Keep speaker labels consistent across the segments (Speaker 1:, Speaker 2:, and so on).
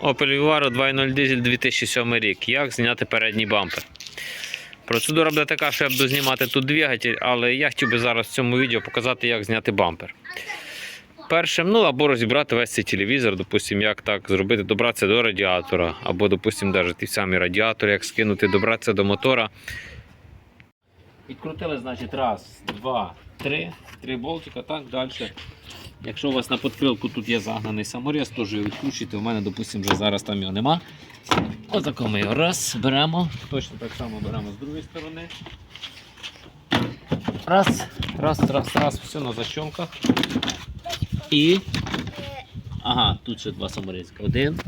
Speaker 1: Opel Vivaro 2.0 дизель 2007 рік. Як зняти передній бампер? Процедура буде така, що я буду знімати тут двигатель, але я хотів би зараз в цьому відео показати, як зняти бампер. Першим, ну або розібрати весь цей телевізор, допустимо, як так зробити, добратися до радіатора, або, допустимо, навіть ті самі радіатори, як скинути, добратися до мотора. Відкрутили, значить, раз, два, три, три болтика, так далі. Якщо у вас на подкрилку тут є загнаний саморіз, теж його відкручуйте. У мене, допустимо, вже зараз там його нема. Отако ми його раз беремо. Точно так само беремо з другої сторони. Раз, раз, раз, раз, все на защёмках. І. Ага, тут ще два саморізки. Один.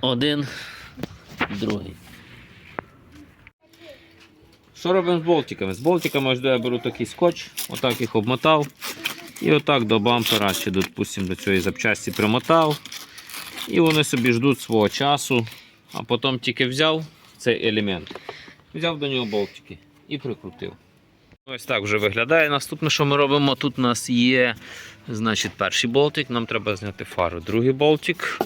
Speaker 1: Один. Другий. Що робимо з болтиками? З болтиками я беру такий скотч, отак їх обмотав. І отак до бампера, чи допустимо, до цієї запчасті примотав. І вони собі ждуть свого часу. А потім тільки взяв цей елемент, взяв до нього болтики і прикрутив. Ось так вже виглядає. Наступне, що ми робимо, тут у нас є значить, перший болтик, нам треба зняти фару, другий болтик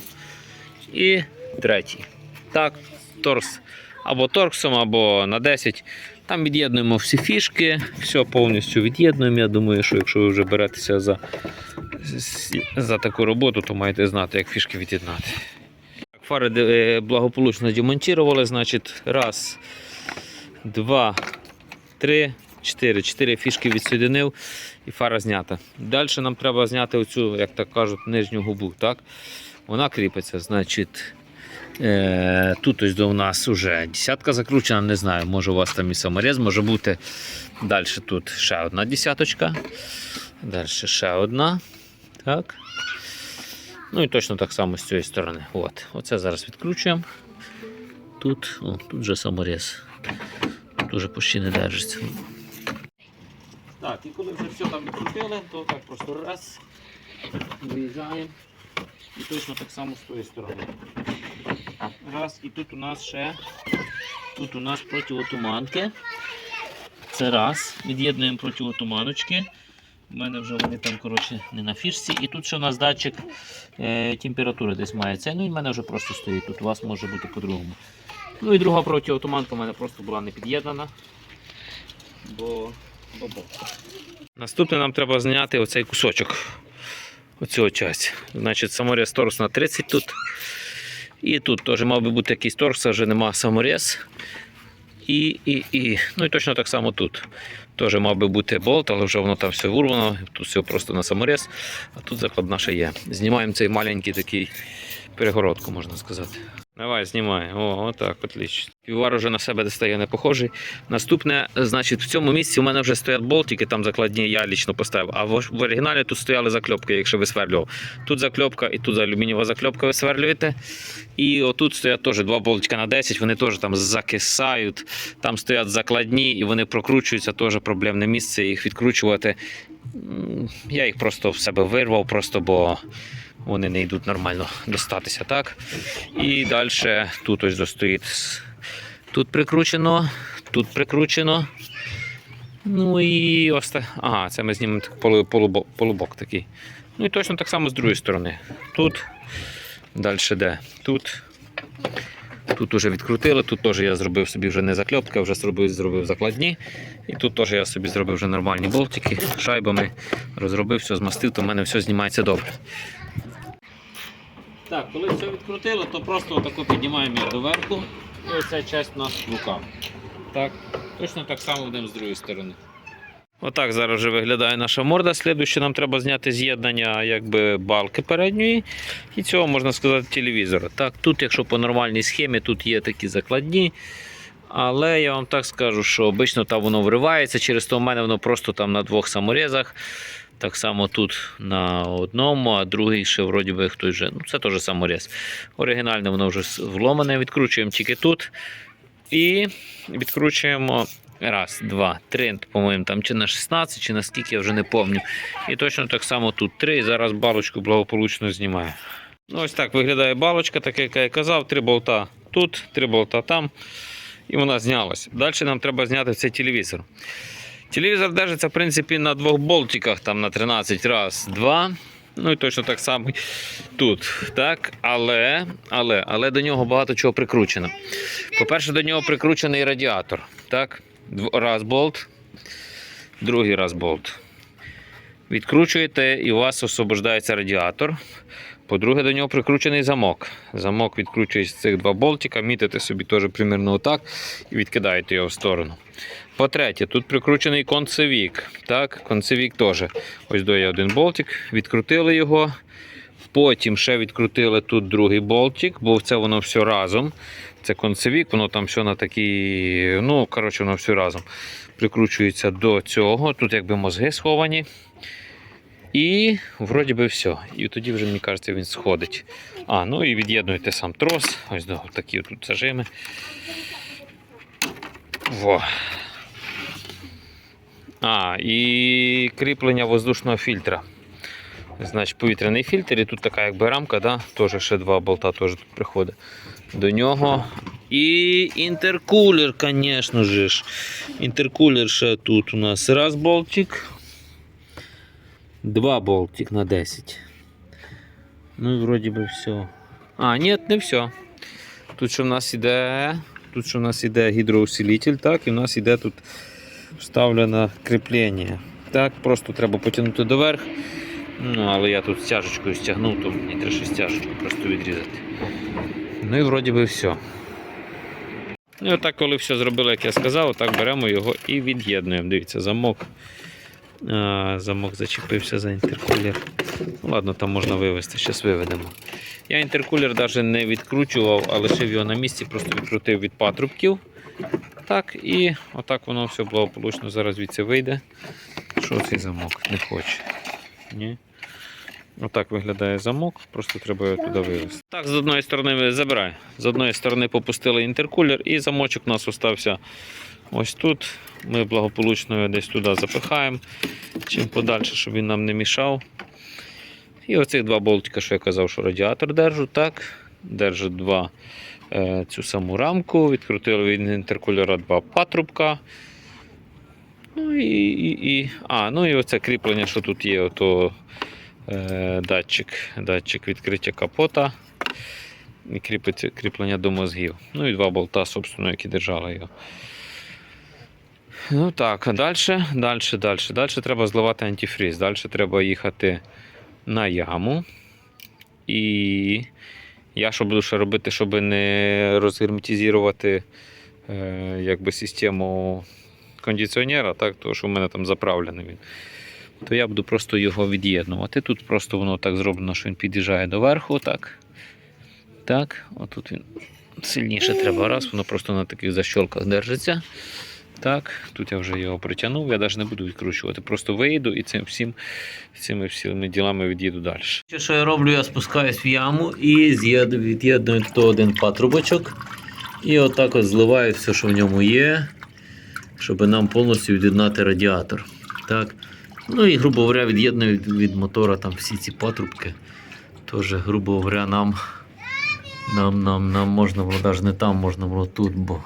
Speaker 1: і третій. Так, торс або торксом, або на 10. Там від'єднуємо всі фішки, все повністю від'єднуємо. Я думаю, що якщо ви вже беретеся за, за таку роботу, то маєте знати, як фішки від'єднати. Фари е, благополучно демонтували, значить, раз, два, три, чотири. Чотири фішки відсоединив і фара знята. Далі нам треба зняти оцю, як так кажуть, нижню губу. Так? Вона кріпиться, значить. Е, Тут ось до нас вже десятка закручена, не знаю, може у вас там і саморез, може бути. Далі тут ще одна десяточка. Далі ще одна. Так. Ну і точно так само з цієї сторони. От. Оце зараз відкручуємо. Тут, о, тут вже саморез. Тут вже почти не держиться. Так, і коли вже все там відкрутили, то так просто раз. Виїжджаємо. І точно так само з тої сторони. Раз, і тут у нас ще тут у нас противотуманки. Це раз. Від'єднуємо противотуманочки. У мене вже вони там коротше, не на фішці. І тут ще у нас датчик е, температури десь має цей. Ну і в мене вже просто стоїть. Тут у вас може бути по-другому. Ну і друга противотуманка у мене просто була не під'єднана. Бо, бо, бо. Наступне нам треба зняти оцей кусочок. Оцю часть. Значить, саморез на 30 тут. І тут теж мав би бути якийсь торг, це вже нема саморез. І, і, і. Ну і точно так само тут. Теж мав би бути болт, але вже воно там все вирвано. Тут все просто на саморез, а тут закладна ще є. Знімаємо цей маленький такий перегородку, можна сказати. Давай, знімай. О, отак, отлично. Піввар вже на себе достає не похожий. Наступне, значить, в цьому місці у мене вже стоять болтики, там закладні я лічно поставив. А в, в оригіналі тут стояли закльопки, якщо висверлював. Тут закльопка і тут алюмінієва закльопка висверлюєте. І отут стоять теж два болтика на 10, вони теж там закисають, там стоять закладні і вони прокручуються, теж проблемне місце їх відкручувати. Я їх просто в себе вирвав, просто бо вони не йдуть нормально достатися. так? І далі тут ось достоїть. Тут прикручено, тут прикручено. Ну і ось. Ага, це ми знімемо полу- полубок, полубок такий. Ну і точно так само з другої сторони. Тут, далі де? Тут. Тут уже відкрутили, тут теж я зробив собі вже не закльопки, а вже зробив, зробив закладні. І тут теж я собі зробив вже нормальні болтики шайбами. Розробив, все змастив, то в мене все знімається добре. Так, коли все відкрутили, то просто отако піднімаємо їх доверху. І оця частина у нас в руках. Так, точно так само будемо з другої сторони. Отак зараз вже виглядає наша морда. Слідуюче нам треба зняти з'єднання якби балки передньої і цього можна сказати телевізора. Так, тут, якщо по нормальній схемі, тут є такі закладні. Але я вам так скажу, що обично там воно вривається, через то в мене воно просто там на двох саморезах. Так само тут на одному, а другий ще вроді би хтось вже. Ну, це теж саморез. Оригінальне воно вже вломане. Відкручуємо тільки тут. І відкручуємо раз, два, три, по-моєму, там чи на 16, чи на скільки, я вже не пам'ятаю. І точно так само тут три. І зараз балочку благополучно знімаю. Ну, ось так виглядає балочка, так як я казав, три болта тут, три болта там. І вона знялась. Далі нам треба зняти цей телевізор. Телевізор держиться, в принципі, на двох болтиках, там на 13 раз, два. Ну і точно так само тут. Так? Але, але, але до нього багато чого прикручено. По-перше, до нього прикручений радіатор. Так? Раз болт, другий раз болт. Відкручуєте і у вас освобождається радіатор. По-друге, до нього прикручений замок. Замок відкручується з цих два болтика, мітите собі теж примерно отак і відкидаєте його в сторону. По-третє, тут прикручений концевік. Так, концевік теж. Ось до є один болтик, відкрутили його. Потім ще відкрутили тут другий болтик, бо це воно все разом. Це концевік, воно там все на такій. Ну, коротше, воно все разом. Прикручується до цього. Тут якби мозги сховані. І вроді би все. І тоді вже, мені кажеться, він сходить. А, ну і від'єднуєте сам трос. Ось до такі тут зажими. Во. А, і кріплення воздушного фільтра. Значить, повітряний фільтр, і тут така якби рамка, да? теж ще два болта теж тут приходить до нього. І інтеркулер, звісно ж. Інтеркулер ще тут у нас раз болтик. Два болтик на 10. Ну і вроді би все. А, ні, не все. Тут що в нас іде. Тут що в нас іде гідроусилитель, так, і в нас іде тут вставлене кріплення. Так, просто треба потягнути доверх. Ну, але я тут стяжечкою стягнув, то мені треба ще стяжечку просто відрізати. Ну і вроді би все. Ну, і отак, коли все зробили, як я сказав, так беремо його і від'єднуємо. Дивіться, замок. Замок зачепився за інтеркулер. Ну, ладно, там можна вивезти, зараз виведемо. Я інтеркулер навіть не відкручував, а лишив його на місці, просто відкрутив від патрубків. Так, і отак воно все благополучно зараз звідси вийде. Що цей замок? Не хоче. Ні. Отак виглядає замок, просто треба його туди вивезти. Так, з одної сторони забирай. З одної сторони попустили інтеркулер, і замочок у нас остався ось тут. Ми благополучно його десь туди запихаємо, чим подальше, щоб він нам не мішав. І оцих два болтика, що я казав, що радіатор держу, так. Держу два е, цю саму рамку, відкрутили від інтеркулера два патрубка. Ну і, і, і, а, ну і оце кріплення, що тут є, ото е, датчик, датчик відкриття капота і кріпиться, кріплення до мозгів. Ну і два болта, собственно, які держали його. Ну так, далі, далі, далі. Далі треба зливати антифріз. Далі треба їхати на яму. І я що буду ще робити, щоб не розгерметизувати е, систему кондиціонера, так, тому що в мене там заправлений він. То я буду просто його від'єднувати. Тут просто воно так зроблено, що він під'їжджає до верху. Так. Так, отут він сильніше треба раз, воно просто на таких защолках держиться. Так, тут я вже його притягнув, я навіть не буду відкручувати. Просто вийду і цим всім цими всіми ділами від'їду далі. Що я роблю, я спускаюсь в яму і від'єдную то один патрубочок. І отак от зливаю все, що в ньому є, щоб нам повністю від'єднати радіатор. Так. Ну і, грубо говоря, від'єдную від, від мотора там всі ці патрубки. Теж, грубо говоря, нам, нам, нам, нам можна було навіть не там, можна було тут, бо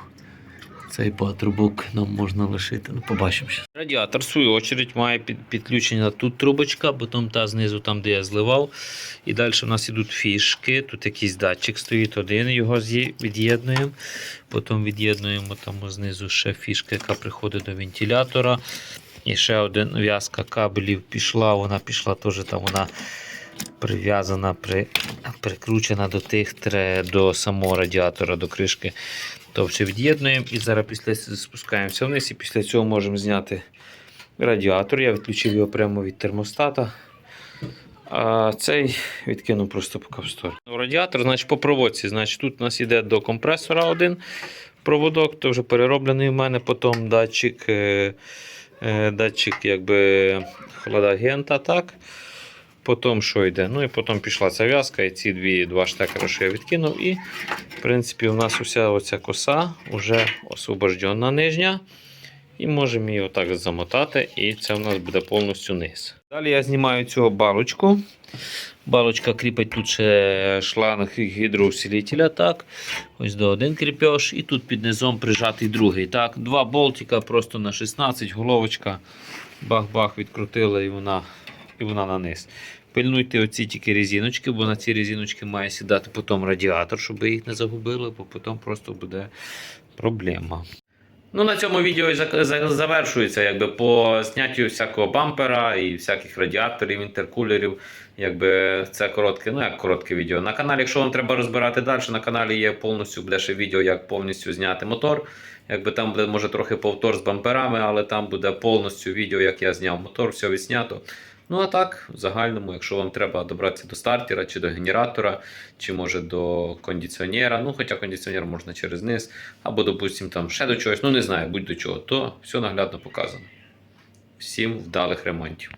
Speaker 1: цей патрубок нам можна лишити. Ну, побачимо. Радіатор, в свою очередь, має під, підключення тут трубочка, потім та знизу, там, де я зливав. І далі в нас йдуть фішки. Тут якийсь датчик стоїть один, його від'єднуємо. Потім від'єднуємо там знизу ще фішка, яка приходить до вентилятора. І ще один в'язка кабелів пішла, вона пішла теж там вона прив'язана, при, прикручена до тих до самого радіатора, до кришки. То все від'єднуємо і зараз після спускаємося вниз і після цього можемо зняти радіатор. Я відключив його прямо від термостата. А цей відкинув просто поки в сторону. Ну, Радіатор, значить, по проводці. Значить, тут у нас йде до компресора один проводок, то вже перероблений у мене, потім датчик, е, е, датчик якби хладагента, так. Потім що йде? Ну і потім пішла ця в'язка, і ці дві, два штекери, що я відкинув. І, в принципі, у нас уся оця коса вже освобождена нижня. І можемо її отак замотати, і це у нас буде повністю низ. Далі я знімаю цю балочку. Балочка кріпить тут ще шланг гідроусилителя. Так. Ось до один кріпеж, і тут під низом прижатий другий. Так. Два болтика просто на 16, головочка. Бах-бах, відкрутили і вона, і вона на низ. Пильнуйте оці тільки резиночки, бо на ці резиночки має сідати потім радіатор, щоб їх не загубили, бо потім просто буде проблема. Ну, на цьому відео завершується якби по зняттю всякого бампера і всяких радіаторів, інтеркулерів. Якби це коротке, ну як коротке відео. На каналі, якщо вам треба розбирати далі, на каналі є повністю буде відео, як повністю зняти мотор. Якби там буде може трохи повтор з бамперами, але там буде повністю відео, як я зняв мотор, все відснято. Ну а так, в загальному, якщо вам треба добратися до стартера чи до генератора, чи може до кондиціонера, ну хоча кондиціонер можна через низ, або, допустимо, там ще до чогось, ну не знаю, будь до чого, то все наглядно показано. Всім вдалих ремонтів.